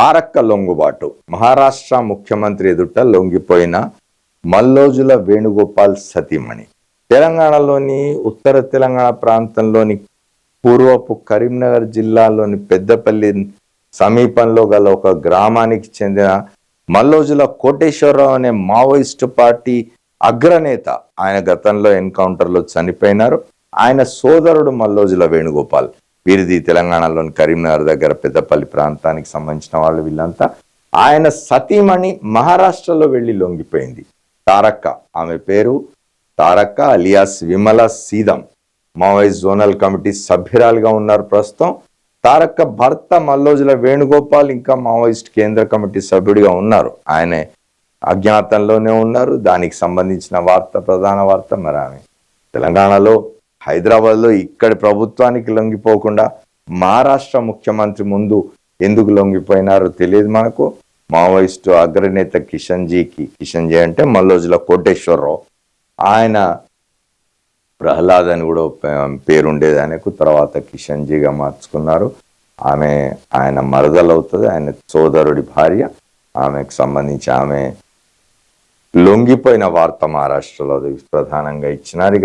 తారక్క లొంగుబాటు. మహారాష్ట్ర ముఖ్యమంత్రి ఎదుట లొంగిపోయిన మల్లోజుల వేణుగోపాల్ సతీమణి. తెలంగాణలోని ఉత్తర తెలంగాణ ప్రాంతంలోని పూర్వపు కరీంనగర్ జిల్లాలోని పెద్దపల్లి సమీపంలో గల ఒక గ్రామానికి చెందిన మల్లోజుల కోటేశ్వరరావు అనే మావోయిస్టు పార్టీ అగ్రనేత ఆయన గతంలో ఎన్కౌంటర్లో చనిపోయినారు. ఆయన సోదరుడు మల్లోజుల వేణుగోపాల్. వీరిది తెలంగాణలోని కరీంనగర్ దగ్గర పెద్దపల్లి ప్రాంతానికి సంబంధించిన వాళ్ళు వీళ్ళంతా. ఆయన సతీమణి మహారాష్ట్రలో వెళ్ళి లొంగిపోయింది. తారక్క ఆమె పేరు. Tarakka alias Vimala Sidam. Maoist zonal committee సభ్యురాలుగా ఉన్నారు ప్రస్తుతం. తారక్క భర్త మల్లోజుల వేణుగోపాల్ ఇంకా మావోయిస్ట్ కేంద్ర కమిటీ సభ్యుడిగా ఉన్నారు. ఆయనే అజ్ఞాతంలోనే ఉన్నారు. దానికి సంబంధించిన వార్త ప్రధాన వార్త మరి ఆమె. తెలంగాణలో హైదరాబాద్లో ఇక్కడి ప్రభుత్వానికి లొంగిపోకుండా మహారాష్ట్ర ముఖ్యమంత్రి ముందు ఎందుకు లొంగిపోయినారో తెలియదు మనకు. మావోయిస్టు అగ్రనేత కిషన్ కిషన్జీ కిషన్ జీ అంటే మల్లోజుల కోటేశ్వరరావు. ఆయన ప్రహ్లాద్ అని కూడా పేరుండేదానికి పేరుండేది ఆయనకు తర్వాత కిషన్జీగా మార్చుకున్నారు. ఆమె ఆయన మరదలవుతుంది ఆయన సోదరుడి భార్య. ఆమెకు సంబంధించి ఆమె లొంగిపోయిన వార్త మహారాష్ట్రలో ప్రధానంగా ఇచ్చినారు.